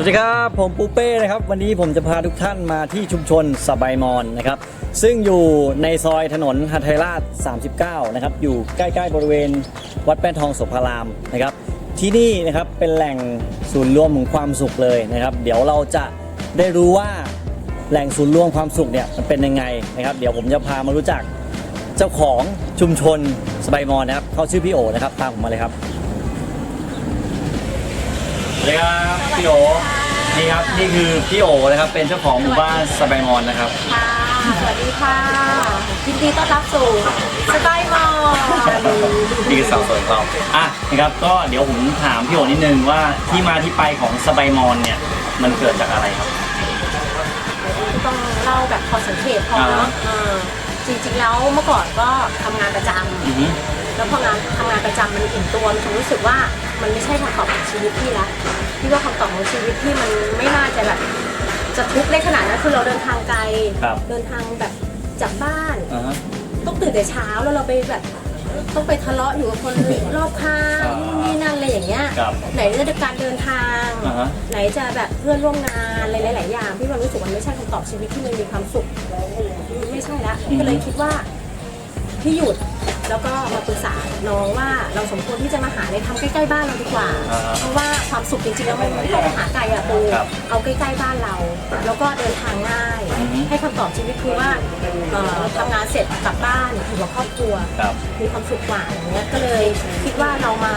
สวัสดีครับ ผมปูเป้นะครับ วันนี้ผมจะพาทุกท่านมาที่ชุมชนสบายมอนนะครับ ซึ่งอยู่ในซอยถนนหัทไทราช 39 นะครับ อยู่ใกล้ๆบริเวณวัดแป้นทองโสภารามนะครับ ที่นี่นะครับเป็นแหล่งศูนย์รวมของความสุขเลยนะครับ เดี๋ยวเราจะได้รู้ว่าแหล่งศูนย์รวมความสุขเนี่ยมันเป็นยังไงนะครับ เดี๋ยวผมจะพามารู้จักเจ้าของชุมชนสบายมอนนะครับเขาชื่อพี่โอนะครับตามผมมาเลยครับ ดีครับพี่โอนี่ครับนี่คือพี่โอนะครับเป็นเจ้าของหมู่บ้านสบายมอนนะครับ ค่ะ สวัสดีค่ะยินดีต้อนรับสู่สไตล์มอลนี่คือสาวสวยของเราอะนะครับก็เดี๋ยวผมถามพี่โอนิดนึงว่าที่มาที่ไปของสบายมอนเนี่ยมันเกิดจากอะไรครับ ต้องเล่าแบบพอสังเกตพอเนาะเออจริงๆแล้วเมื่อก่อนก็ทำงานประจอือฮึำแล้วพองานทำงานประจำมันอิ่มตัวมันรู้สึกว่า มันไม่ใช่คำตอบของชีวิตพี่ละพี่ว่าคำตอบของชีวิตพี่มันไม่น่าจะแบบจะทุกข์ได้ขนาดนั้นคือเราเดินทางไกลครับ เดินทางแบบจากบ้าน อ่าฮะ ต้องตื่นแต่เช้าแล้วเราไปแบบต้องไปทะเลาะอยู่กับคนรอบข้างอ่านู่นนี่นั่นอะไรอย่างเงี้ยครับไหนจะการเดินทาง อ่าฮะ ไหนจะแบบเพื่อนร่วมงานอะไรหลายๆอย่างพี่มันรู้สึกมันไม่ใช่คำตอบชีวิตที่มันมีความสุขไม่ใช่ละพี่ก็เลยคิดว่าพี่หยุด แล้วก็มาปรึกษาน้องว่าเราสมควรที่จะมาหาในทำใกล้ๆบ้านเราดีกว่า อ่าฮะเพราะว่าความสุขจริงๆแล้วมันไม่ต้องไปหาไกลอะปูครับเอาใกล้ๆบ้านเรา แล้วก็เดินทางง่าย อือฮึ ให้คำตอบชีวิตคือว่าเอ่อทำงานเสร็จกลับบ้านอยู่กับครอบครัว ครับ มีความสุขกว่าอย่างเงี้ยก็เลยคิดว่าเรามา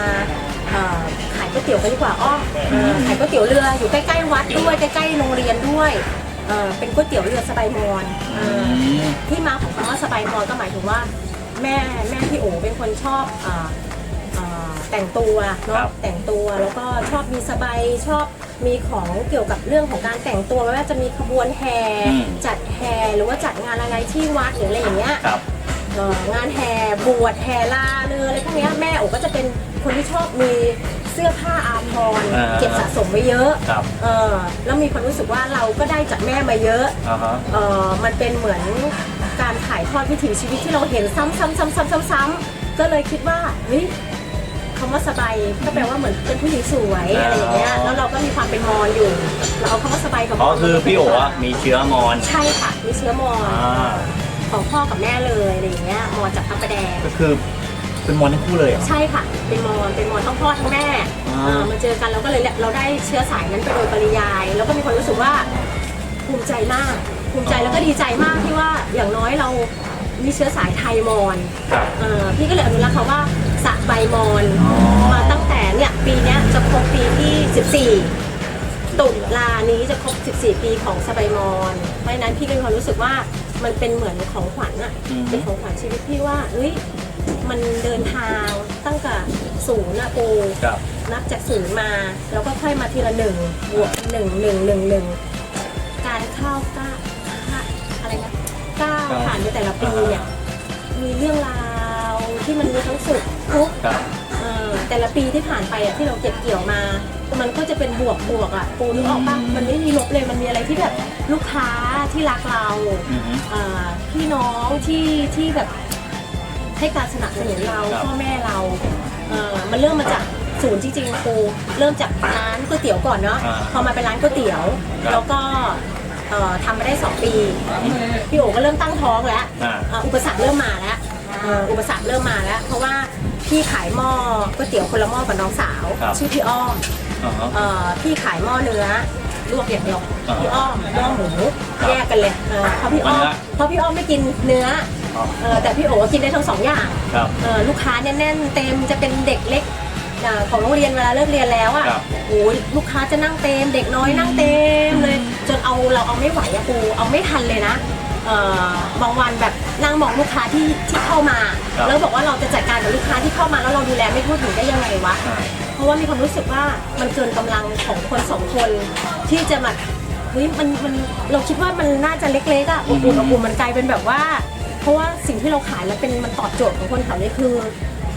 เอ่อขายก๋วยเตี๋ยวกันดีกว่าอ้อเออขายก๋วยเตี๋ยวเรืออยู่ใกล้ๆวัดด้วยใกล้ๆโรงเรียนด้วยเออเป็นก๋วยเตี๋ยวเรือสบายมอนเอออืมที่มาของคำว่าสบายมอนก็หมายถึงว่า แม่แม่พี่โอเป็นคนชอบเอ่อเอ่อแต่งตัวครัเนาะบ แต่งตัวแล้วก็ชอบมีสบายชอบมีของเกี่ยวกับเรื่องของการแต่งตัวไม่ว่าจะมีขบวนแห่อืม จัดแห่หรือว่าจัดงานอะไรที่วัดหรืออะไรอย่างเงี้ย ครับ เอ่องานแห่บวชแห่ลาเรืออะไรพวกเนี้ยแม่โอก็จะเป็นคนที่ชอบมีเสื้อผ้าอาภรณ์อ่า เก็บสะสมไว้เยอะครับเออแล้วมีความรู้สึกว่าเราก็ได้จากแม่มาเยอะอ่าฮะ เออมันเป็นเหมือน การถ่ายทอดวิถีชีวิตที่เราเห็นซ้ำซ้ำซ้ำซ้ำซ้ำซ้ำก็เลยคิดว่าเฮ้ยคำว่าสบายก็แปลว่าเหมือนเป็นผู้หญิงสวยอะไรอย่างเงี้ยแล้วเราก็มีความเป็นมอญอยู่เราเอาคำว่าสบายกับมอ๋ออญคือพี่โออะมีเชื้อมอนใช่ค่ะมีเชื้อมอญอ่าของพ่อกับแม่เลยอะไรอย่างเงี้ยมอญจากพระประแดง ก็คือเป็นมอนทั้งคู่เลยเหรอ ใช่ค่ะ เป็นมอญเป็นมอญทั้งพ่อทั้งแม่อ่า เออมาเจอกันเราก็เลยเราได้เชื้อสายนั้นไปโดยปริยาย แล้วก็มีความรู้สึกว่าภูมิใจมาก ภูมิใจแล้วก็ดีใจมากที่ว่าอย่างน้อยเรามีเชื้อสายไทยมอญครับเออพี่ก็เลยอนุรักษ์คำว่าสะใบมอญอ๋อ มาตั้งแต่เนี่ยปีเนี้ยจะครบปีที่ 14 ตุลานี้จะครบ 14 ปีของสะใบมอญเพราะฉะนั้นพี่ก็มีความรู้สึกว่ามันเป็นเหมือนของขวัญอะอืม เป็นของขวัญชีวิตพี่ว่าเอ้ยมันเดินทางตั้งแต่ศูนย์อะปู ครับ นับจากศูนย์มาแล้วก็ค่อยมาทีละหนึ่งบวกหนึ่งหนึ่งหนึ่งหนึ่งการเข้าก้าว อะไรนะก้าวผ่านไปแต่ละปีเนี่ยมีเรื่องราวที่มันมีทั้งสุขทุกข์ครับ เออแต่ละปีที่ผ่านไปอะที่เราเก็บเกี่ยวมา มันก็จะเป็นบวกบวกอะปูนึกออกปะมันไม่มีลบเลยมันมีอะไรที่แบบลูกค้าที่รักเราอือฮึอ่าพี่น้องที่ที่แบบให้การสนับสนุนเราครับ พ่อแม่เราเอ่อมันเริ่มมาจากศูนย์จริงๆครูเริ่มจากร้านก๋วยเตี๋ยวก่อนเนาะอ่าพอมาเป็นร้านก๋วยเตี๋ยว ครับ แล้วก็ เอ่อทำมาได้สองปี พี่โอก็เริ่มตั้งท้องแล้วอ่าอ่าอุปสรรคเริ่มมาแล้วเอ่ออุปสรรคเริ่มมาแล้ว เพราะว่าพี่ขายหม้อก๋วยเตี๋ยวคนละหม้อกับน้องสาว ครับ ชื่อพี่อ้อมอ่าฮะเอ่อพี่ขายหม้อเนื้อลวกอย่างเดียวอ่าพี่อ้อมหม้อหมูครับแยกกันเลยเออเพราะพี่อ้อมเนื้อเพราะพี่อ้อมไม่กินเนื้ออ๋อเออแต่พี่โอกินได้ทั้งสองอย่างครับ เออลูกค้าเนี่ยแน่นเต็มจะเป็นเด็กเล็กอ่าของโรงเรียนเวลาเลิกเรียนแล้วอะครับ โอ้ยลูกค้าจะนั่งเต็ม เด็กน้อยนั่งเต็มเลย จนเอาเราเอาไม่ไหวอะปูเอาไม่ทันเลยนะเออบางวันแบบนั่งมองลูกค้าที่ที่เข้ามา ครับ แล้วบอกว่าเราจะจัดการกับลูกค้าที่เข้ามาแล้วเราดูแลไม่ทั่วถึงได้ยังไงวะอ่าเพราะว่ามีความรู้สึกว่ามันเกินกำลังของคนสองคนที่จะมาเฮ้ยมันมันเราคิดว่ามันน่าจะเล็กๆอะอบอุ่นอบอุ่นมันกลายเป็นแบบว่า เพราะว่าสิ่งที่เราขายแล้วเป็นมันตอบโจทย์ของคนแถวนี้คือ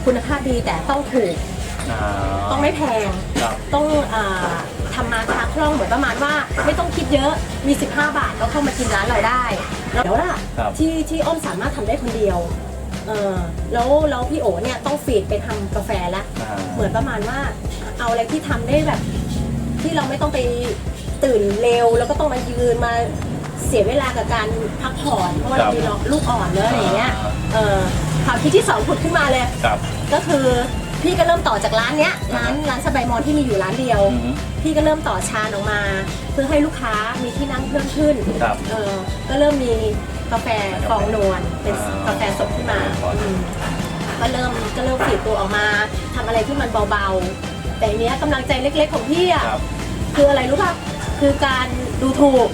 คุณภาพดีแต่ต้องถูก อ่าต้องไม่แพง ครับ ต้องอา ทำมาค้าคล่องเหมือนประมาณว่า ไม่ต้องคิดเยอะมี 15 บาทก็เข้ามากินร้านเราได้แล้วล่ะครับ ที่ที่อ้อมสามารถทำได้คนเดียวเออแล้วแล้วพี่โอเนี่ยต้องฟีดไปทำกาแฟแล้วอ่า เหมือนประมาณว่าเอาอะไรที่ทำได้แบบ ที่เราไม่ต้องไปตื่นเร็ว แล้วก็ต้องมายืนมาเสียเวลากับการพักผ่อนเพราะว่าเรามีลูกอ่อนเนอะอะไรอย่างเงี้ยเออความคิดที่สองผุดขึ้นมาเลย ครับ ก็คือ พี่ก็เริ่มต่อจากร้านเนี้ยร้านร้านสบายมอนที่มีอยู่ร้านเดียว อือฮึพี่ก็เริ่มต่อชานออกมา เพื่อให้ลูกค้ามีที่นั่งเพิ่มขึ้นครับ เออก็เริ่มมีกาแฟฟองนวลเป็นอ่ากาแฟสดขึ้นมาอืมก็เริ่มก็เริ่มฝีดตัวออกมาทำอะไรที่มันเบาๆ แต่อันเนี้ยกำลังใจเล็กๆของพี่อะ ครับ คืออะไรรู้ป่ะ คือการดูถูก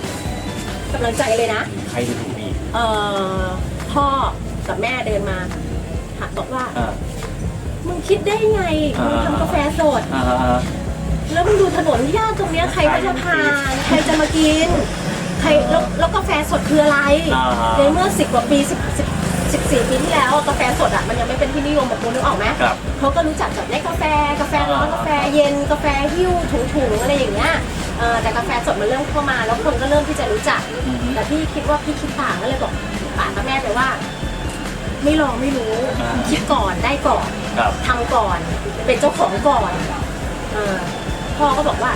กำลังใจเลยนะ ใครดูถูกพี่เอ่อพ่อกับแม่เดินมาหาบอกว่า อ่า มึงคิดได้ไงมึงทำกาแฟสด อ่าอ่าแล้วมึงดูถนนหญ้าตรงเนี้ยใครก็จะผ่านใครจะมากิน ใครแล้วแล้วกาแฟสดคืออะไรอ่าในเมื่อสิบกว่าปีสิบสิบสิบสี่ปีที่แล้วอะกาแฟสดอะมันยังไม่เป็นที่นิยมแบบคุณนึกออกไหมครับ เขาก็รู้จักกับได้กาแฟกาแฟร้อนอ่ากาแฟเย็นกาแฟหิ้วถุงๆอะไรอย่างเงี้ยเออแต่กาแฟสดมันเริ่มเข้ามา แล้วคนก็เริ่มที่จะรู้จัก อือฮึ แต่พี่คิดว่าพี่คิดต่างก็เลยบอกป่ากับแม่ไปว่า ไม่ลองไม่รู้อ่า คิดก่อนได้ก่อน ครับทำก่อน เป็นเจ้าของก่อนเออพ่อก็บอกว่า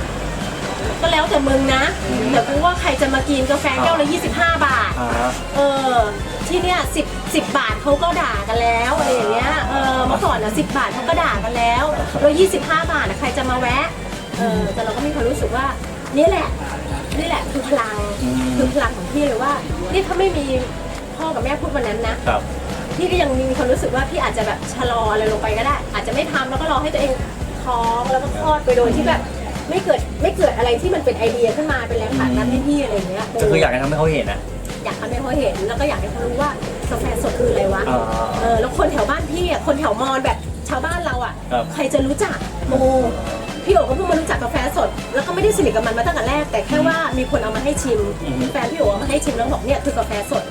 ก็แล้วแต่มึงนะแต่กูว่าใครจะมากินกาแฟแก้วละ25 บาท อ่าฮะ เออที่เนี่ยสิบสิบบาทเขาก็ด่ากันแล้วอะไรอย่างเงี้ยเออเมื่อก่อนอะสิบบาทเขาก็ด่ากันแล้วแล้วยี่สิบห้าบาทอะใครจะมาแวะเออแต่เราก็มีความรู้สึกว่า นี่แหละ นี่แหละคือพลังอืม คือพลังของพี่เลยว่านี่ถ้าไม่มีพ่อกับแม่พูดวันนั้นนะครับ พี่ก็ยังมีความรู้สึกว่าพี่อาจจะแบบชะลออะไรลงไปก็ได้ อาจจะไม่ทำแล้วก็รอให้ตัวเองท้องแล้วก็คลอดไปโดยที่แบบไม่เกิดไม่เกิดอะไรที่มันเป็นไอเดียขึ้นมาเป็นแรงผลักดันให้พี่อะไรอย่างเงี้ยก็คืออยากจะทำให้เขาเห็นนะอยากทำให้เขาเห็นแล้วก็อยากให้เขารู้ว่ากาแฟสดคืออะไรวะอ่าเออแล้วคนแถวบ้านพี่อะคนแถวมอญแบบชาวบ้านเราอะ ครับ ใครจะรู้จักโมพี่โอ๋ก็เพิ่งมารู้จักกาแฟสด แล้วก็ไม่ได้สนิทกับมันมาตั้งแต่แรก แต่แค่ว่ามีคนเอามาให้ชิม อืมแฟนพี่โอ๋เอามาให้ชิมแล้วบอกเนี่ยคือกาแฟสด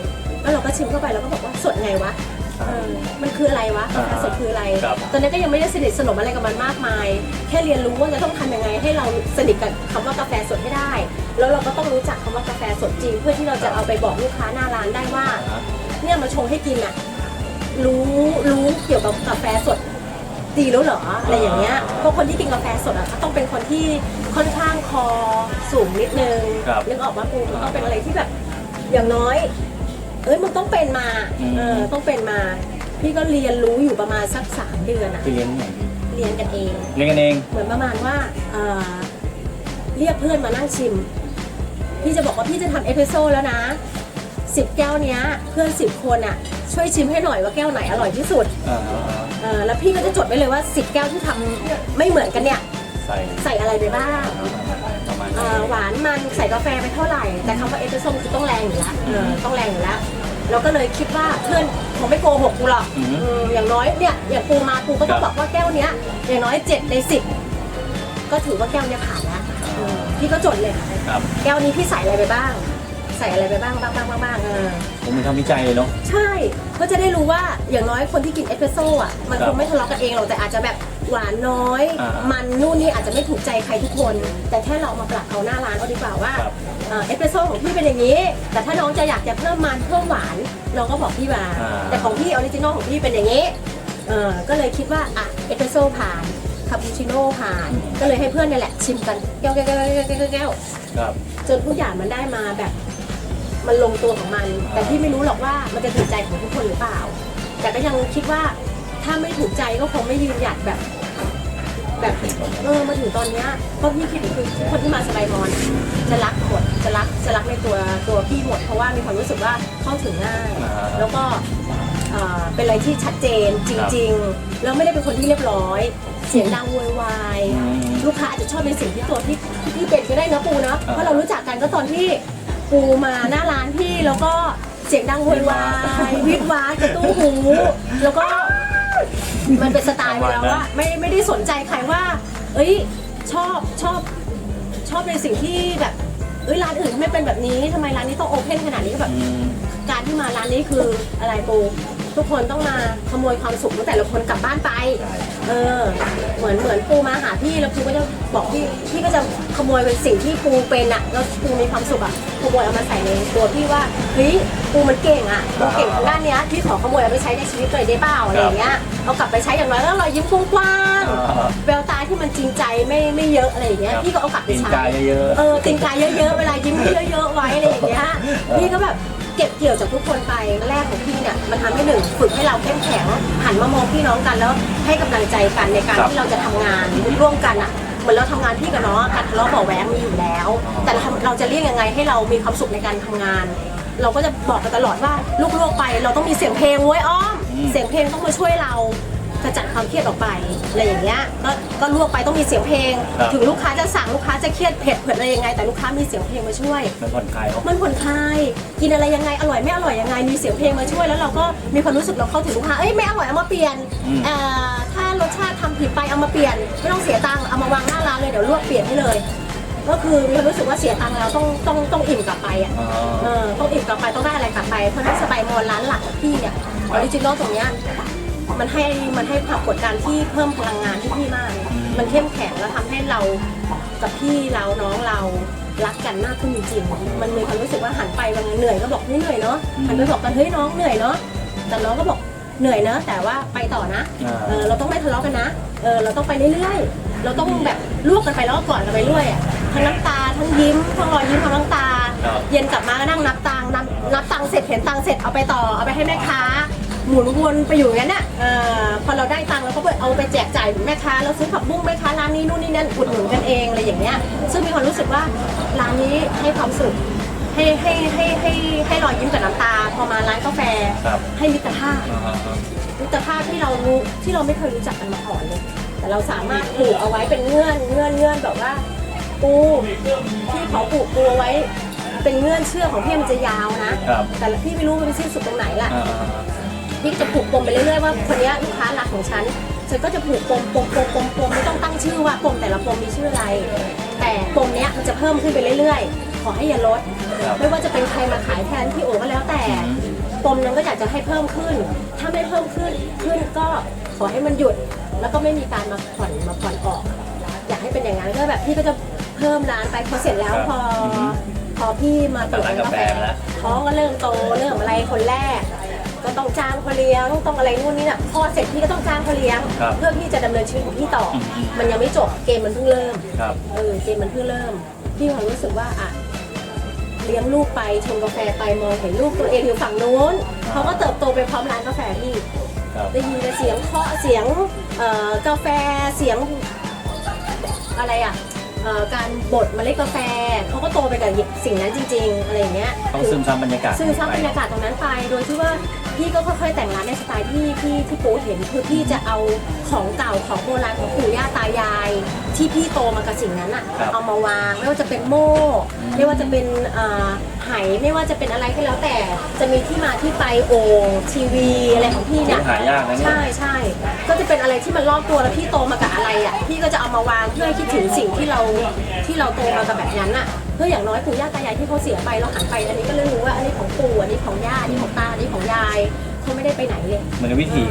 แล้วเราก็ชิมเข้าไปแล้วก็บอกว่าสดไงวะเออมันคืออะไรวะกาแฟสดคืออะไร ครับ ตอนนั้นก็ยังไม่ได้สนิทสนมอะไรกับมันมากมาย แค่เรียนรู้ว่าจะต้องทำยังไงให้เราสนิทกับคำว่ากาแฟสดให้ได้ แล้วเราก็ต้องรู้จักคำว่ากาแฟสดจริง เพื่อที่เราจะเอาไปบอกลูกค้าหน้าร้านได้ว่าอ่าฮะเนี่ยมาชงให้กินอะรู้รู้เกี่ยวกับกาแฟสดดีแล้วเหรออะไรอย่างเงี้ยเพราะคนที่กินกาแฟสดอะก็ต้องเป็นคนที่ค่อนข้างคอสูงนิดนึงครับนึกออกว่าปูมันต้องเป็นอะไรที่แบบอย่างน้อย เอ้ยมันต้องเป็นมาอืม เออต้องเป็นมา พี่ก็เรียนรู้อยู่ประมาณสักสามเดือนอะไปเรียนที่ไหนพี่เรียนกันเอง เรียนกันเอง เหมือนประมาณว่าเอ่อเรียกเพื่อนมานั่งชิม พี่จะบอกว่าพี่จะทำเอสเปรสโซ่แล้วนะสิบแก้วเนี้ย เพื่อนสิบคนอะ ช่วยชิมให้หน่อยว่าแก้วไหนอร่อยที่สุดอ่าเออแล้วพี่ก็จะจดไว้เลยว่าสิบแก้วที่ทำไม่เหมือนกันเนี่ย ใส่ใส่อะไรไปบ้างประมาณ เอ่อหวานมันใส่กาแฟไปเท่าไหร่ แต่คำว่าเอสเปรสโซ่คือต้องแรงอยู่แล้วเออต้องแรงอยู่แล้ว เราก็เลยคิดว่าเพื่อนคงไม่โกหกกูหรอกอือฮึอืมอย่างน้อยเนี่ยอย่างปูมาปูก็ต้องครับบอกว่าแก้วเนี้ยอย่างน้อยเจ็ดในสิบก็ถือว่าแก้วเนี้ยผ่านแล้วเออพี่ก็จดเลยครับ แก้วนี้พี่ใส่อะไรไปบ้าง ใส่อะไรไปบ้างบ้างบ้างบ้างบ้างเออ ผมมีทำวิจัยเลยเนาะ ใช่ ก็จะได้รู้ว่าอย่างน้อยคนที่กินเอสเปรสโซ่อะมันครัคบงไม่ทะเลาะกันเองหรอกแต่อาจจะแบบ หวานน้อย อ่ามัมันนู่นนี่อาจจะไม่ถูกใจใครทุกคน แต่แค่เราเอามาปรับเอาหน้าร้านเอาดีกว่าว่าครับ เอ่อเอสเปรสโซ่ของพี่เป็นอย่างนี้ แต่ถ้าน้องจะอยากจะเพิ่มมันเพิ่มหวานเราก็บอกพี่มา อ่า แต่ของพี่ออริจินอลของพี่เป็นอย่างนี้ เออก็เลยคิดว่าอะเอสเปรสโซ่ผ่าน คาปูชิโน่ผ่าน ก็เลยให้เพื่อนนี่แหละชิมกันแก้วแก้วแก้วแก้วแก้วแก้ว ครับ จนทุกอย่างมันได้มาแบบ มันลงตัวของมัน แต่พี่ไม่รู้หรอกว่ามันจะถูกใจของทุกคนหรือเปล่า แต่ก็ยังคิดว่า ถ้าไม่ถูกใจก็คงไม่ยืนหยัดแบบ แบบเออมาถึงตอนเนี้ยเพราะพี่คิดคือทุกคนที่มาสบายมอน จะรักหมดจะรักจะรักในตัวตัวพี่หมด เพราะว่ามีความรู้สึกว่าเข้าถึงง่ายอ่าแล้วก็เอ่อเป็นอะไรที่ชัดเจนจริง ๆ แล้วไม่ได้เป็นคนที่เรียบร้อย เสียงดังโวยวาย อืมลูกค้าอาจจะชอบในสิ่งที่ตัวพี่พี่เป็นก็ได้นะปูนะอ่า เพราะเรารู้จักกันก็ตอนที่ปูมาหน้าร้านพี่แล้วก็เสียงดังโวยวายวิดวาดกระตู้หู แล้วก็ มันเป็นสไตล์ไปแล้วว่าไม่ไม่ได้สนใจใครว่า เอ้ยชอบชอบชอบในสิ่งที่แบบเอ้ยร้านอื่นทำไมเป็นแบบนี้ทำไมร้านนี้ต้องโอเพนขนาดนี้ก็แบบอืมการที่มาร้านนี้คืออะไรปู ทุกคนต้องมาขโมยความสุขของแต่ละคนกลับบ้านไปใช่เออ เหมือนเหมือนปูมาหาพี่แล้วปูก็จะบอกพี่พี่ก็จะขโมยเป็นสิ่งที่ปูเป็นอะแล้วปูมีความสุขอะขโมยเอามาใส่ในตัวพี่ว่าเฮ้ยปูมันเก่งอะปูเก่งทางด้านเนี้ยพี่ขอขโมยเอาไปใช้ในชีวิตหน่อยได้เปล่าอะไรอย่างเงี้ยเอากลับไปใช้อย่างน้อยแล้วรอยยิ้มกว้างๆแววตาที่มันจริงใจไม่ไม่เยอะอะไรอย่างเงี้ยครับพี่ก็เอากลับไปตีนใช้กายเยอะๆเออตีนกายเยอะๆเวลายิ้มให้เยอะๆไว้อะไรอย่างเงี้ยพี่ก็แบบ เก็บเกี่ยวจากทุกคนไปแรกของพี่เนี่ยมันทำให้หนึ่งฝึกให้เราเข้มแข็งหันมามองพี่น้องกันแล้วให้กำลังใจกันในการครับที่เราจะทำงานร่วมกันอะเหมือนเราทำงานพี่กับน้องอะการทะเลาะเบาะแหวงมีอยู่แล้ว แต่เราทำเราจะเรียกยังไงให้เรามีความสุขในการทำงาน เราก็จะบอกกันตลอดว่าลูกๆไป เราต้องมีเสียงเพลงเว้ยอ้อมอืมเสียงเพลงต้องมาช่วยเรา กระจัดความเครียดออกไปอะไรอย่างเงี้ยก็ก็ลวกไปต้องมีเสียงเพลง ครับถึงลูกค้าจะสั่งลูกค้าจะเครียดเผ็ดเผ็ดอะไรยังไง แต่ลูกค้ามีเสียงเพลงมาช่วย มันผ่อนคลายเขามันผ่อนคลายกินอะไรยังไงอร่อยไม่อร่อยยังไงมีเสียงเพลงมาช่วยแล้วเราก็มีความรู้สึกเราเข้าถึงลูกค้าเอ้ยไม่อร่อยเอามาเปลี่ยนอืมเอ่อถ้ารสชาติทำผิดไปเอามาเปลี่ยนไม่ต้องเสียตังค์เอามาวางหน้าร้านเลยเดี๋ยวลวกเปลี่ยนให้เลย ก็คือมีความรู้สึกว่าเสียตังค์แล้วต้องต้องต้องอิ่มกลับไปอะ อ๋อเออต้องอิ่มกลับไปต้องได้อะไรกลับไปเพราะฉะนั้นสบายมอนร้านหลักของพี่เนี่ยออริจินอลตรงเนี้ย มันให้มันให้ความกดดันที่เพิ่มพลังงานที่พี่มาก มันเข้มแข็งแล้วทำให้เรากับพี่เราน้องเรารักกันมากขึ้นจริงๆมันมีความรู้สึกว่าหันไปวันเหนื่อยก็บอกเฮ้ยเหนื่อยเนาะหันไปบอกกันเฮ้ยน้องเหนื่อยเนาะแต่น้องก็บอกเหนื่อยเนอะแต่ว่าไปต่อนะอ่าเออเราต้องไม่ทะเลาะกันนะเออเราต้องไปเรื่อยๆเราต้องแบบลวกกันไปแล้วก็กอดกันไปเรื่อยอะทั้งน้ำตาทั้งยิ้มทั้งรอยยิ้มทั้งน้ำตาครับเย็นกลับมาก็นั่งนับตังค์นับนับตังค์เสร็จเห็นตังค์เสร็จเอาไปต่อเอาไปให้แม่ค้า หมุนวนไปอยู่อย่างนั้นน่ะเออพอเราได้ตังค์เราก็ไปเอาไปแจกจ่ายแม่ค้าเราซื้อผักบุ้งแม่ค้าร้านนี้นู่นนี่นั่นอุดหนุนกันเองอะไรอย่างเงี้ยซึ่งมีความรู้สึกว่าร้านนี้ให้ความสุขให้ให้ให้ให้ให้รอยยิ้มกับน้ำตา พอมาร้านกาแฟครับให้มิตรภาพอ่าฮะมิตรภาพที่เรารู้ที่เราไม่เคยรู้จักกันมาก่อนเลยแต่เราสามารถผูกเอาไว้เป็นเงื่อนเงื่อนเงื่อนแบบว่าปูพี่ขอผูกปูเอาไว้ เป็นเงื่อนเชือกของพี่มันจะยาวนะครับ แต่ละพี่ไม่รู้มันไปสิ้นสุดตรงไหนล่ะ อ่าพี่ ก็จะผูกปมไปเรื่อยๆว่าคนเนี้ยลูกค้ารักของฉันฉันก็จะผูกปมปมปมปมปมไม่ต้องตั้งชื่อว่าปมแต่ละปมมีชื่ออะไร แต่ปมเนี้ยมันจะเพิ่มขึ้นไปเรื่อยๆ ขอให้อย่าลดครับไม่ว่าจะเป็นใครมาขายแทนพี่โอก็แล้วแต่อืมปมนั้นก็อยากจะให้เพิ่มขึ้น ถ้าไม่เพิ่มขึ้นขึ้นก็ขอให้มันหยุด แล้วก็ไม่มีการมาผ่อนมาผ่อนออก อยากให้เป็นอย่างนั้นก็แบบพี่ก็จะเพิ่มร้านไปพอเสร็จแล้วพอพอพี่มาเปิดร้านกาแฟเปิดร้านกาแฟแล้วท้องก็เริ่มโตเริ่มอะไรคนแรกก็ ต้องจ้างเขาเลี้ยงต้องอะไรนู่นนี่น่ะพอเสร็จพี่ก็ต้องจ้างเขาเลี้ยง ครับเพื่อพี่จะดำเนินชีวิตของพี่ต่ออม มันยังไม่จบเกมมันเพิ่งเริ่ม ครับ เออเกมมันเพิ่งเริ่ม พี่มีความรู้สึกว่าอะเลี้ยงลูกไปชงกาแฟไปมองเห็นลูกตัวเองอยู่ฝั่งนู้นเขาก็เติบโตไปพร้อมร้านกาแฟพี่ ครับ ได้ยินแต่เสียงเคาะเสียงเอ่อกาแฟเสียงอะไรอะเอ่อ การบดเมล็ดกาแฟเขาก็โตไปกับสิ่งนั้นจริง ๆ อะไรอย่างเงี้ยต้องซึมซับบรรยากาศซึมซับบรรยากาศตรงนั้นไป โดยที่ว่าพี่ก็ค่อยๆแต่งร้านในสไตล์ที่ที่ที่ปูเห็นคือพี่จะเอาของเก่าของโบราณของปู่ย่าตายาย ที่พี่โตมากับสิ่งนั้นอะครับเอามาวางไม่ว่าจะเป็นโม่ไม่ว่าจะเป็นเอ่อ ไหไม่ว่าจะเป็นอะไรก็แล้วแต่ จะมีที่มาที่ไปโอ่งทีวีอะไรของพี่เนี่ยหายากนะเนี่ย ใช่ใช่ก็จะเป็นอะไรที่มันรอบตัวแล้วพี่โตมากับอะไรอะพี่ก็จะเอามาวางเพื่อให้คิดถึงสิ่งที่เราที่เราโตมากับแบบนั้นอะเพื่ออย่างน้อยปู่ย่าตายายที่เขาเสียไปเราหันไปอันนี้ก็เลยรู้ว่าอันนี้ของปู่อันนี้ของย่าอันนี้ของตาอันนี้ของยายเขาไม่ได้ไปไหนเลย เหมือนวิถี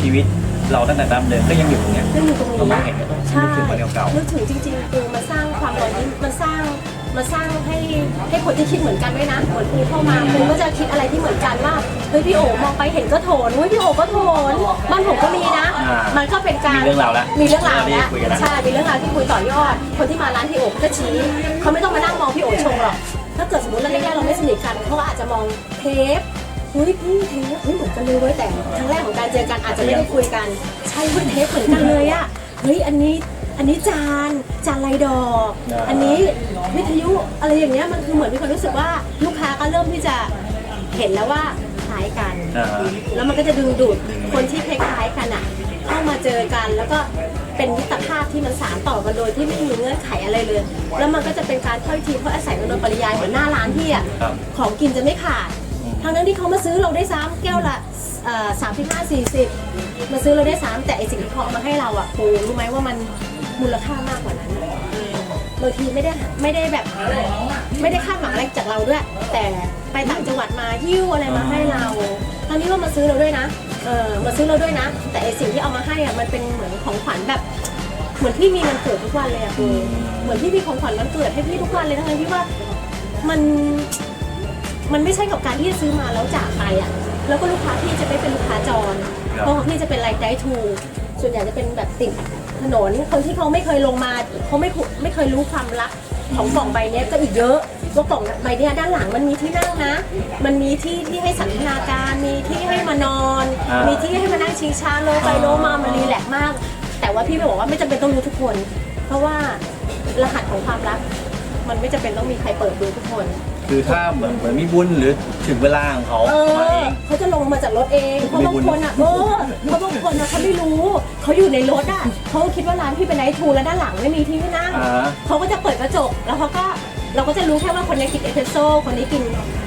ชีวิตเราตั้งแต่ดั้งเดิมก็ยังอยู่ตรงเนี้ยเรื่องอยู่ตรงนี้เรามองเห็นก็ต้องใช่นึกถึงวันเก่าๆ นึกถึงจริงๆปูมาสร้างความรอยยิ้มมาสร้าง มาสร้างให้ให้คนที่คิดเหมือนกันด้วยนะเหมือนปูเข้ามาปูก็จะคิดอะไรที่เหมือนกันว่าเฮ้ยพี่โอมองไปเห็นก็โถนเฮ้ยพี่โอก็โถนบ้านผมก็มีนะอ่ามัมันก็เป็นการมีเรื่องราวแล้วมีเรื่องราวที่แล้วคุยกันแล้วใช่มีเรื่องราวที่คุยต่อยอด คนที่มาร้านพี่โอก็ชี้เขาไม่ต้องมานั่งมองพี่โอชงหรอกถ้าเกิดสมมติเราแรกๆเราไม่สนิทกันเขาก็อาจจะมองเทปเฮ้ยพี่เทปเฮ้ยเหมือนกันเลยเว้ยแต่ครั้งแรกของการเจอกันอาจจะไม่ได้คุยกัน ใช่เว้ยเทปเหมือนกันเลยอะเฮ้ยอันนี้ อันนี้จานจานลายดอก อ่า อันนี้วิทยุอะไรอย่างเงี้ยมันคือเหมือนมีความรู้สึกว่าลูกค้าก็เริ่มที่จะเห็นแล้วว่าคล้ายกัน อ่าฮะ แล้วมันก็จะดึงดูดคนที่คล้ายๆกันอะเข้ามาเจอกันแล้วก็เป็นมิตรภาพที่มันสานต่อกันโดยที่ไม่มีเงื่อนไขอะไรเลย แล้วมันก็จะเป็นการถ้อยทีเพราะอาศัยกันโดยปริยายเหมือนหน้าร้านที่อะครับของกินจะไม่ขาดอืม ทั้งนั้นที่เขามาซื้อเราได้ซ้ำแก้วละสามสิบห้าสี่สิบมาซื้อเราได้ซ้ำแต่ไอสิ่งที่เขาเอามาให้เราอะปูรู้ไหมว่ามัน มูลค่ามากกว่านั้นอะบางทีไม่ได้ไม่ได้แบบ ไม่ได้คาดหวังอะไรจากเราด้วย แต่ไปต่างจังหวัดมาหิ้วอะไรมาให้เราตอนนี้ก็มาซื้อเราด้วยนะเออมาซื้อเราด้วยนะ แต่ไอสิ่งที่เอามาให้อะมันเป็นเหมือนของขวัญแบบ เหมือนพี่มีวันเกิดทุกวันเลยอะปูเหมือนพี่มีของขวัญวันเกิดให้พี่ทุกวันเลยทั้งนั้นที่ว่ามัน มันไม่ใช่กับการที่จะซื้อมาแล้วจากไปอะ แล้วก็ลูกค้าพี่จะไม่เป็นลูกค้าจรครับเพราะว่าพี่จะเป็นไลท์ไดทูส่วนใหญ่จะเป็นแบบติด ถนน คนที่เขาไม่เคยลงมาเขาไม่คุไม่เคยรู้ความลับของกล่องใบเนี้ยก็อีกเยอะว่ากล่องใบเนี้ยด้านหลังมันมีที่นั่งนะ มันมีที่ที่ให้สันทนาการ มีที่ให้มานอนอ่ามีมีที่ให้มานั่งชิงช้าโลไปโลมามันรีแลกซ์มาก แต่ว่าพี่ไม่บอกว่าไม่จำเป็นต้องรู้ทุกคน เพราะว่ารหัสของความลับมันไม่จำเป็นต้องมีใครเปิดดูทุกคน คือถ้าเหมือนเหมือนมีบุญหรือถึงเวลาของเขาเอมาอเอง เขาจะลงมาจากรถเองเพราะบางคนอะเออเพราะบางคนอะเขาไม่รู้เขาอยู่ในรถอะเขาคิดว่าร้านพี่เป็นไนท์ทูแล้วด้านหลังไม่มีที่ให้นั่งอ่าเขาก็จะเปิดกระจกแล้วเขาก็เราก็จะรู้แค่ว่าคนนี้กินเอสเปรสโซ่คนนี้กิน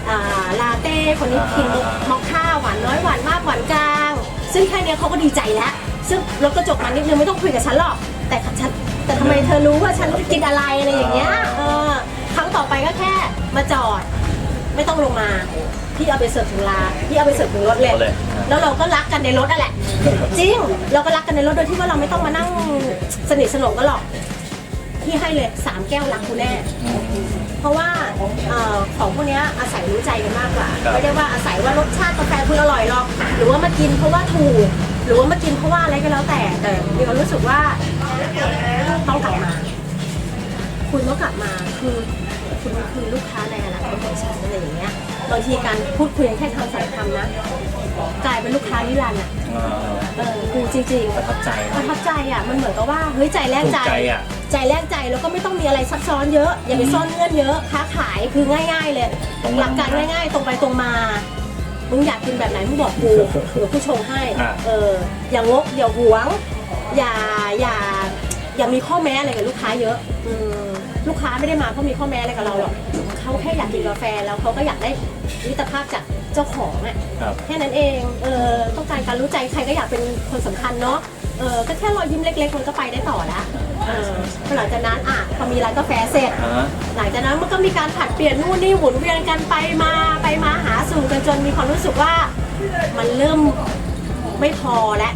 อ่าลาเต้คนนี้กินมอคค่าหวานน้อยหวานมากหวานกลาง ซึ่งแค่เนี้ยเขาก็ดีใจแล้ว ซึ่งรถกระจกมานิดนึงไม่ต้องคุยกับฉันหรอกแต่ฉันแต่ทำไมเธอรู้ว่าฉันกินอะไรอะไรอย่างเงี้ยเออ ครั้งต่อไปก็แค่มาจอด ไม่ต้องลงมาพี่เอาไปเสิร์ฟถึงร้านพี่เอาไปเสิร์ฟถึงรถเลยเอาเลยแล้วเราก็รักกันในรถนั่นแหละ จริง เราก็รักกันในรถโดยที่ว่าเราไม่ต้องมานั่งสนิทสนมกันหรอก พี่ให้เลยสามแก้วรักคุณแน่ เพราะว่าเอ่อของพวกเนี้ยอาศัยรู้ใจกันมากกว่าครับไม่ได้ว่าอาศัยว่ารสชาติกาแฟคุณอร่อยหรอก หรือว่ามากินเพราะว่าถูก หรือว่ามากินเพราะว่าอะไรก็แล้วแต่ แต่มีความรู้สึกว่าต้องกลับมา คุณต้องกลับมาคือ คุณคือลูกค้าในอนาคตของฉันอะไรอย่างเงี้ยบางทีการพูดคุยกันแค่คำสองคำนะ กลายเป็นลูกค้านิรันดร์อะอ่าเออกูจริงๆประทับใจประนะทับใจอะมันเหมือนกับว่าเฮ้ยใจแลกใจถูกใจอะใจแลกใจแล้วก็ไม่ต้องมีอะไรซับซ้อนเยอะอย่าไปซ่อนเงื่อนเยอะค้าขายคือง่าย ๆ เลยตรงหลักการง่าย ๆ ตรงไปตรงมามึงอยากกินแบบไหนมึงบอกกูเดี๋ยวกูชงให้อะเอออย่างงกอย่าหวง อย่าอย่าอย่ามีข้อแม้อะไรกับลูกค้าเยอะอืม ลูกค้าไม่ได้มาเพราะมีข้อแม้อะไรกับเราหรอกเขาแค่อยากกินกาแฟแล้วเขาก็อยากได้มิตรภาพจากเจ้าของอะครับ แค่นั้นเองเออต้องการการรู้ใจใครก็อยากเป็นคนสำคัญเนาะเออก็แค่รอยยิ้มเล็กๆมันก็ไปได้ต่อละเออพอหลังจากนั้นอะพอมีร้านกาแฟเสร็จ อ่าหลังจากนั้นมันก็มีการผัดเปลี่ยนนู่นนี่หมุนเวียนกันไปมาไปมาหาสู่กันจนมีความรู้สึกว่า มันเริ่มไม่พอแล้ว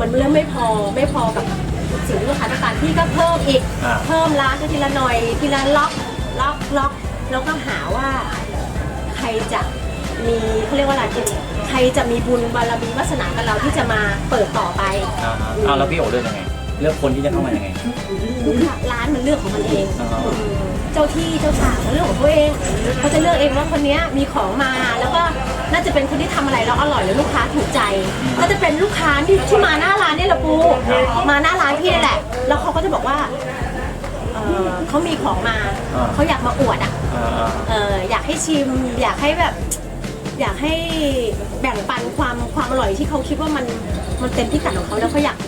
มันเริ่มไม่พอไม่พอกับ สิ่งที่ลูกค้าต้องการพี่ก็เพิ่มอีก อ่า เพิ่มร้านก็ทีละหน่อยทีละล็อกล็อกล็อกแล้วก็หาว่า ใครจะมีเขาเรียกว่าอะไรใครจะมีบุญบารมีวาสนากับเราที่จะมาเปิดต่อไป อ่าอ้าวแล้วพี่โอเลือกยังไง เลือกคนที่จะเข้ามายังไงลูกค้าร้านมันเลือกของมันเองอ๋ออื ม เจ้าที่เจ้าทางมันเรื่องของเขาเองเขาจะเลือกเองว่าคนเนี้ยมีของมาแล้วก็น่าจะเป็นคนที่ทำอะไรแล้วอร่อยแล้วลูกค้าถูกใจก็จะเป็นลูกค้าที่ที่มาหน้าร้านเนี่ยแหละปูมาหน้าร้านพี่นี่แหละ แล้วเขาก็จะบอกว่าเอ่อเขามีของมาอ่าเขาอยากมาอวดอะ อ่าอ่า เอออยากให้ชิมอยากให้แบบ อยากให้แบ่งปันความความอร่อยที่เขาคิดว่ามันมันเต็มที่กัดของเขาแล้วเขาอยาก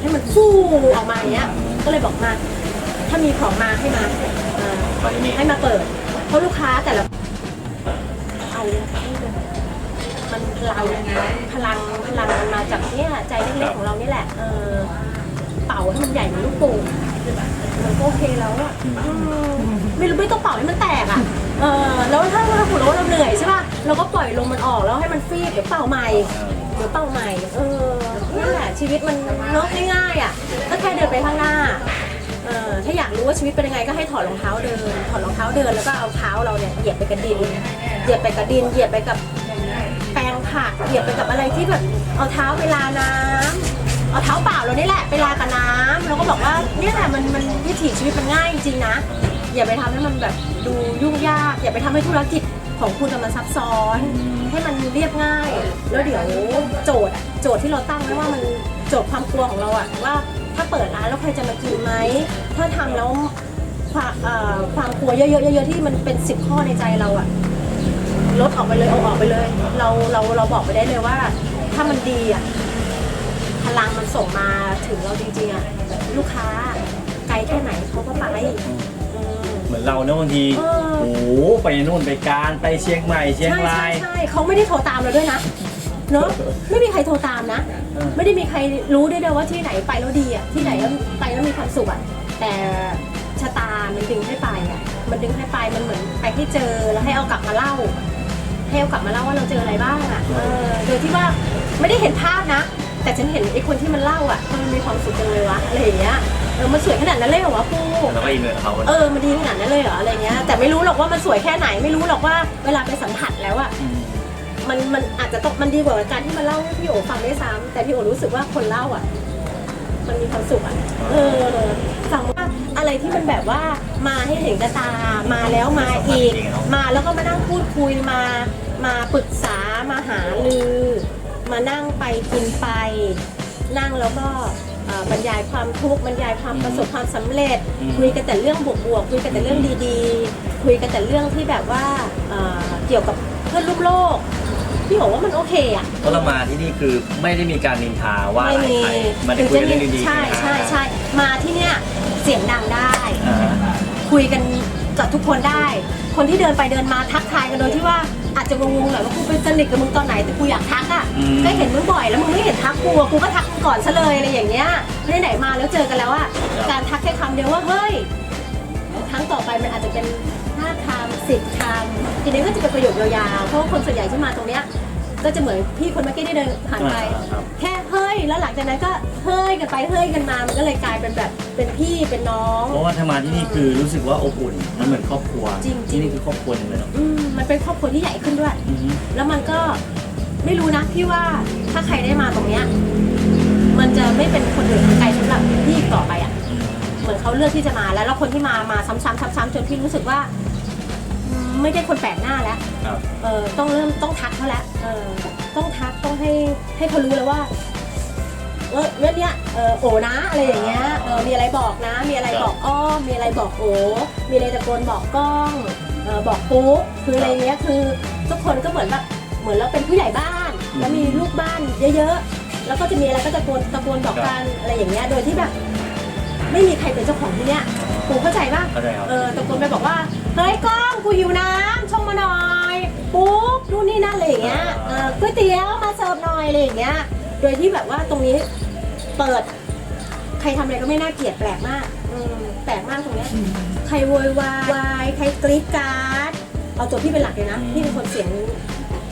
ให้มันฟู่ออกมาอย่างเงี้ย ก็เลยบอกมา ถ้ามีของมาให้มา เออมาที่นี่ให้มาเปิด เพราะลูกค้าแต่ละเอามันพลังพลังพลังมันมาจากเนี่ยใจเล็กๆของเรานี่แหละ เออเป่าให้มันใหญ่เหมือนลูกโป่งมันก็โอเคแล้วอะอืมไม่รู้ไม่ต้องเป่าให้มันแตกอะเออแล้วถ้าเราหัวเราะเราเหนื่อยใช่ป่ะเราก็ปล่อยลมมันออกแล้วให้มันฟีดเดี๋ยวเป่าใหม่เดี๋ยวเป้าใหม่ เออนั่นแหละชีวิตมันเนาะง่ายๆอะก็แค่เดินไปข้างหน้าเออ ถ้าอยากรู้ว่าชีวิตเป็นยังไงก็ให้ถอดรองเท้าเดิน ถอดรองเท้าเดินแล้วก็เอาเท้าเราเนี่ยเหยียบไปกับดิน เหยียบไปกับดิน เหยียบไปกับแปรงผัก เหยียบไปกับอะไรที่แบบเอาเท้าไปลาน้ำเอาเท้าเปล่าเรานี่แหละไปลากับน้ำเราก็บอกว่าเนี่ยแหละมันมันวิถีชีวิตมันง่ายจริงนะ อย่าไปทำให้มันแบบดูยุ่งยาก อย่าไปทำให้ธุรกิจของคุณมันซับซ้อน ให้มันเรียบง่าย แล้วเดี๋ยวโจทย์โจทย์ที่เราตั้งไว้ว่ามันโจทย์ความกลัวของเราอะว่า ถ้าเปิดร้านแล้วใครจะมากินไหม ถ้าทำแล้วความเอ่อความกลัวเยอะๆเยอะๆที่มันเป็นสิบข้อในใจเราอะลดออกไปเลยเอาออกไปเลย เราเราเราบอกไปได้เลยว่า ถ้ามันดีอะพลังมันส่งมาถึงเราจริงๆอะลูกค้าไกลแค่ไหนเขาก็ไปอืม เหมือนเราเนอะบางทีเออ โอ้โหไปนู่นไปการไปเชียงใหม่เชียงใช่ราใช่ยใช่เขาไม่ได้โทรตามเราด้วยนะ เนอะไม่มีใครโทรตามนะเออไม่ได้มีใครรู้ด้วยเลยว่าที่ไหนไปแล้วดีอะที่ไหนแล้วไปแล้วมีความสุขอะแต่ชะตามันดึงให้ไปอะมันดึงให้ไปมันเหมือนไปให้เจอแล้วให้เอากลับมาเล่า ให้เอากลับมาเล่าว่าเราเจออะไรบ้างอะเออโดยที่ว่าไม่ได้เห็นภาพนะ แต่ฉันเห็นไอ้คนที่มันเล่าอะมันมีความสุขจังเลยวะอะไรอย่างเงี้ยเออมันสวยขนาดนั้นเลยเหรอวะปูแล้วก็อินเลยกับเขาเออมันดีขนาดนั้นเลยเหรออะไรเงี้ยแต่ไม่รู้หรอกว่ามันสวยแค่ไหนไม่รู้หรอกว่าเวลาไปสัมผัสแล้วอะ มมันมันอาจจะต้องมันดีกว่าการที่มาเล่าให้พี่โอฟังด้วยซ้ำแต่พี่โอรู้สึกว่าคนเล่าอะ มันมีความสุขอะเออฟังว่าอะไรที่มันแบบว่ามาให้เห็นกระตามาแล้วมาอีก มาแล้วก็มานั่งพูดคุยมา มาปรึกษามาหาลือ มานั่งไปกินไป นั่งแล้วก็เอ่อบรรยายความทุกข์บรรยายความประสบความสำเร็จ คุยกันแต่เรื่องบวกๆคุยกันแต่เรื่องดีๆ คุยกันแต่เรื่องที่แบบว่าเอ่อเกี่ยวกับเพื่อนร่วมโลก พี่บอกว่ามันโอเคอะเพราะเรามาที่นี่คือไม่ได้มีการนินทาว่าอะไรไม่มีใครมันได้คุยกันเรื่องดีๆใช่ใช่ใช่มาที่เนี่ยเสียงดังได้อ่าคุยกันกับทุกคนได้ คนที่เดินไปเดินมาทักทายกันโดยที่ว่าอาจจะงงๆหน่อยว่ากูเป็นสนิทกับมึงตอนไหนแต่กูอยากทักอะก็เห็นมึงบ่อยแล้วมึงไม่เห็นทักกูอะกูก็ทักมึงก่อนซะเลยอะไรอย่างเงี้ยไม่ได้ไหนมาแล้วเจอกันแล้วอะการทักแค่คำเดียวว่าเฮ้ยครั้งต่อไปมันอาจจะเป็น ห้าคำสิบคำทีนี้ก็จะเป็นประโยคยาวๆ เพราะว่าคนส่วนใหญ่ที่มาตรงเนี้ยก็จะเหมือนพี่คนเมื่อกี้ที่เดินผ่านไป อ่าครับ แค่เฮ้ย แล้วหลังจากนั้นก็เฮ้ยกันไปเฮ้ยกันมา มันก็เลยกลายเป็นแบบเป็นพี่เป็นน้อง เพราะว่าถ้ามาที่นี่คือรู้สึกว่าอบอุ่นมันเหมือนครอบครัวจริงๆ ที่นี่คือครอบครัวหนึงเลยเนาะอืมมันเป็นครอบครัวที่ใหญ่ขึ้นด้วย อือฮึ แล้วมันก็ไม่รู้นะพี่ว่าถ้าใครได้มาตรงเนี้ยมันจะไม่เป็นคนอื่นคนไกลสำหรับพี่อีกต่อไปอะอืมเหมือนเขาเลือกที่จะมาแล้วแล้วคนที่มามาซ้ำๆซ้ำๆจนพี่รู้สึกว่าอืม ไม่ได้คนแปลกหน้าแล้วครับเออต้องเริ่มต้องทักเขาแล้วเออต้องทักต้องให้ให้เขารู้แล้วว่าเออเรื่องเนี้ยเออโอนะอะไรอย่างเงี้ยเออมีอะไรบอกนะ มีอะไรบอกอ้อมมีอะไรบอกโอมีอะไรตะโกนบอกกล้องเออบอกปุ๊กคืออะไรเงี้ยคือทุกคนก็เหมือนแบบเหมือนเราเป็นผู้ใหญ่บ้าน แล้วมีลูกบ้านเยอะๆแล้วก็จะมีอะไรก็ตะโกนตะโกนบอกกันอะไรอย่างเงี้ยโดยที่แบบ ไม่มีใครเป็นเจ้าของที่เนี้ยปูเข้าใจป่ะเข้าใจครับ เออตะโกนไปบอกว่าเฮ้ยกล้องกูหิวน้ำชงมาหน่อยปุ๊บนู่นนี่นั่นอะไรอย่างเงี้ยเออก๋วยเตี๋ยวมาเสิร์ฟหน่อยอะไรอย่างเงี้ย โดยที่แบบว่าตรงนี้เปิด ใครทำอะไรก็ไม่น่าเกลียดแปลกมากอืมแปลกมากตรงเนี้ยใครโวยวายวายใครกรี๊ดกราร์ดเอาตัวพี่เป็นหลักเลยนะพี่เป็นคนเสียง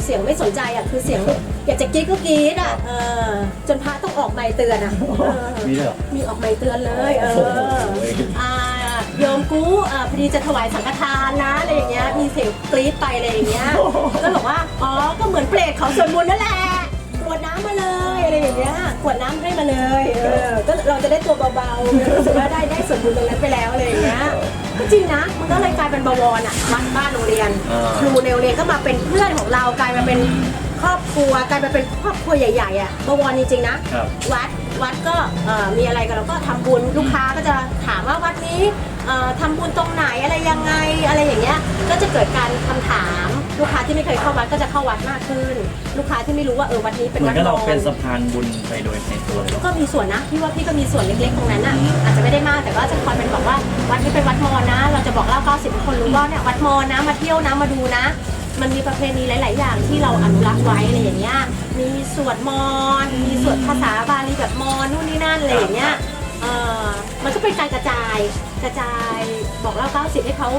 เสียงไม่สนใจอะคือเสียงอยากจะกรี๊ดก็กรี๊ดอะเออจนพระต้องออกไมค์เตือนอะเออมีด้วยเหรอ มีออกใบเตือนเลยเอออ่าโยมกูอ่าพอดีจะถวายสังฆทานนะอะไรอย่างเงี้ยมีเสียงกรี๊ดไปอะไรอย่างเงี้ยก็บอกว่าอ๋อก็เหมือนเปรตเขาสวดมนต์นั่นแหละกรวดน้ำมาเลยอะไรอย่างเงี้ยกรวดน้ำให้มาเลยเออก็เราจะได้ตัวเบาๆรู้สึกว่าได้ได้ส่วนบุญตรงนั้นไปแล้วอะไรอย่างเงี้ยก็ จริงนะมันก็เลยกลายเป็นบวรอะวัดบ้านโรงเรียน อ่า ครูในโรงเรียนก็มาเป็นเพื่อนของเรากลายมาเป็นครอบครัวกลายมาเป็นครอบครัวใหญ่ๆอะบวรจริงๆนะ ครับ วัดวัดก็เอ่อมีอะไรกันเราก็ทำบุญลูกค้าก็จะถามว่าวัดนี้เอ่อทำบุญตรงไหนอะไรยังไงอะไรอย่างเงี้ยก็จะเกิดการคำถาม ลูกค้าที่ไม่เคยเข้าวัดก็จะเข้าวัดมากขึ้น ลูกค้าที่ไม่รู้ว่าเออวัดนี้เป็นเหมือวันดกับนเราอเป็นนสะพานบุญไปโดยในตัวเลยเนาะก็มีส่วนนะพี่ว่าพี่ก็มีส่วนเล็กๆตรงนั้นอะอาจจะไม่ได้มากแต่ก็จะคอยเป็นบอกว่าวัดนี้เป็นวัดมอญนะ เราจะบอกเล่าเก้าสิบคนรู้ว่าเนี่ยวัดมอญนะมาเที่ยวนะมาดูนะ มันมีประเพณีหลาย ๆ อย่างที่เราอนุรักษ์ไว้อะไรอย่างเงี้ยมีสวดมอญมีสวดภาษาบาลีแบบมอญนู่นนี่นั่นอะไรอย่างเงี้ย เออมันก็เป็นการกระจายกระจายบอกเล่าเก้าสิบให้เขา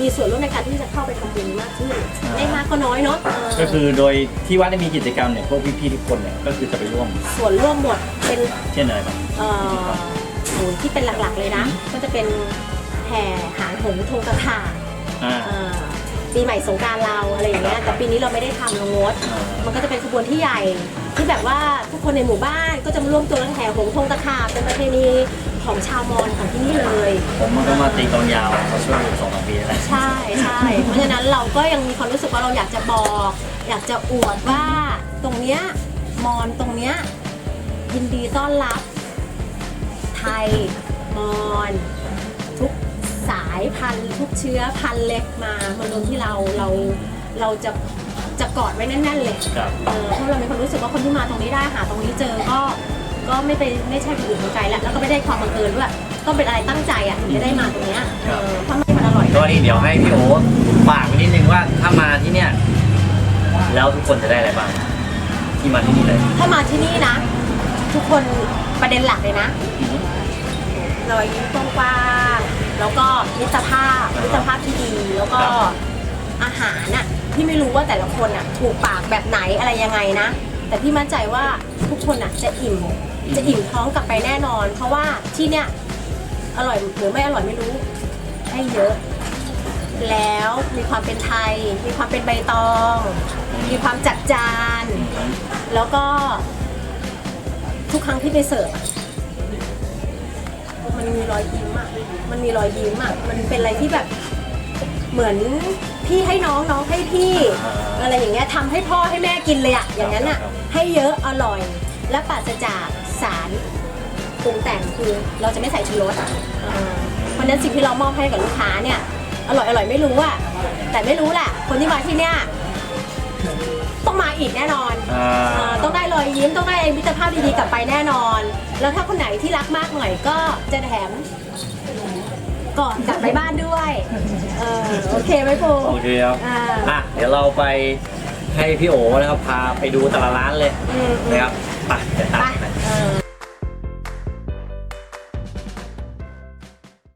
มีส่วนร่วมในการที่จะเข้าไปทำบุญมากขึ้นไม่มากก็น้อยเนาะเออก็คือโดยที่วัดได้มีกิจกรรมเนี่ยพวกพี่ๆทุกคนเนี่ยก็คือจะไปร่วม ส่วนร่วมหมดเป็นเช่นอะไรบ้างเอ่อโหที่เป็นหลักๆเลยนะ ก็จะเป็นแห่หางหงส์ธงตะขาบอ่า เอ่อปีใหม่สงกรารเราอะไรอย่างเงี้ยแต่ปีนี้เราไม่ได้ทำเรางดอ่ามันก็จะเป็นขบวนที่ใหญ่ที่แบบว่าทุกคนในหมู่บ้านก็จะมาร่วมตัวกันแห่หงส์ธงตะขาบเป็นประเพณี ของชาวมอญของที่นี่เลย ผมมันก็มาตีกลองยาวเขาช่วยอยู่สองสามปีแล้วใช่ใช่เพราะฉะนั้นเราก็ยังมีความรู้สึกว่าเราอยากจะบอก อยากจะอวดว่าตรงเนี้ยมอญตรงเนี้ยยินดีต้อนรับ ไทยมอญทุกสายพันธุ์ทุกเชื้อพันธุ์เล็กมามารวมที่เราเราเราจะจะกอดไว้แน่นๆเลย ครับ เออเพราะเรามีความรู้สึกว่าคนที่มาตรงนี้ได้หาตรงนี้เจอก็ ก็ไม่ไปไม่ใช่คนอื่นคนไกลแล้วแล้วก็ไม่ได้ความบังเอิญด้วยต้องเป็นอะไรตั้งใจอะถึงจะได้มาตรงเนี้ยเออเพราะมันอร่อยก็นี่เดี๋ยวให้พี่โอฝากไว้นิดนึงว่าถ้ามาที่เนี่ยแล้วทุกคนจะได้อะไรบ้างที่มาที่นี่เลยถ้ามาที่นี่นะ ทุกคนประเด็นหลักเลยนะอืมรอยยิ้มกว้างๆแล้วก็มิตรภาพมิตรภาพที่ดีแล้วก็ครับอาหารน่ะที่ไม่รู้ว่าแต่ละคนอะถูกปากแบบไหนอะไรยังไงนะ แต่พี่มั่นใจว่าทุกคนอะจะอิ่ม จะอิ่มท้องกลับไปแน่นอน เพราะว่าที่เนี่ยอร่อยหรือไม่อร่อยไม่รู้ให้เยอะ แล้วมีความเป็นไทย มีความเป็นใบตอง มีความจัดจาน แล้วก็ทุกครั้งที่ไปเสิร์ฟมันมีรอยยิ้มอะมันมีรอยยิ้มอะมันเป็นอะไรที่แบบเหมือนพี่ให้น้องน้องให้พี่อะไรอย่างเงี้ยทำให้พ่อให้แม่กินเลยอะอย่างนั้นอะให้เยอะอร่อยและปราศจาก สารปรุงแต่งคือเราจะไม่ใส่ชูรสอ่าเพราะฉะนั้นสิ่งที่เรามอบให้กับลูกค้าเนี่ย อร่อยอร่อยไม่รู้อะแต่ไม่รู้แหละคนที่มาที่เนี่ยต้องมาอีกแน่นอนอ่า เอ่อต้องได้รอยยิ้มต้องได้มิตรภาพดีๆกลับไปแน่นอน แล้วถ้าคนไหนที่รักมากหน่อยก็จะแถมก่อนกลับไปบ้านด้วยเออโอเคไหมปู โอเคครับ อ่า อะ เดี๋ยวเราไปให้พี่โอนะครับพาไปดูแต่ละร้านเลยอืมอืมนะครับ ไปเดี๋ยวตามไปเออ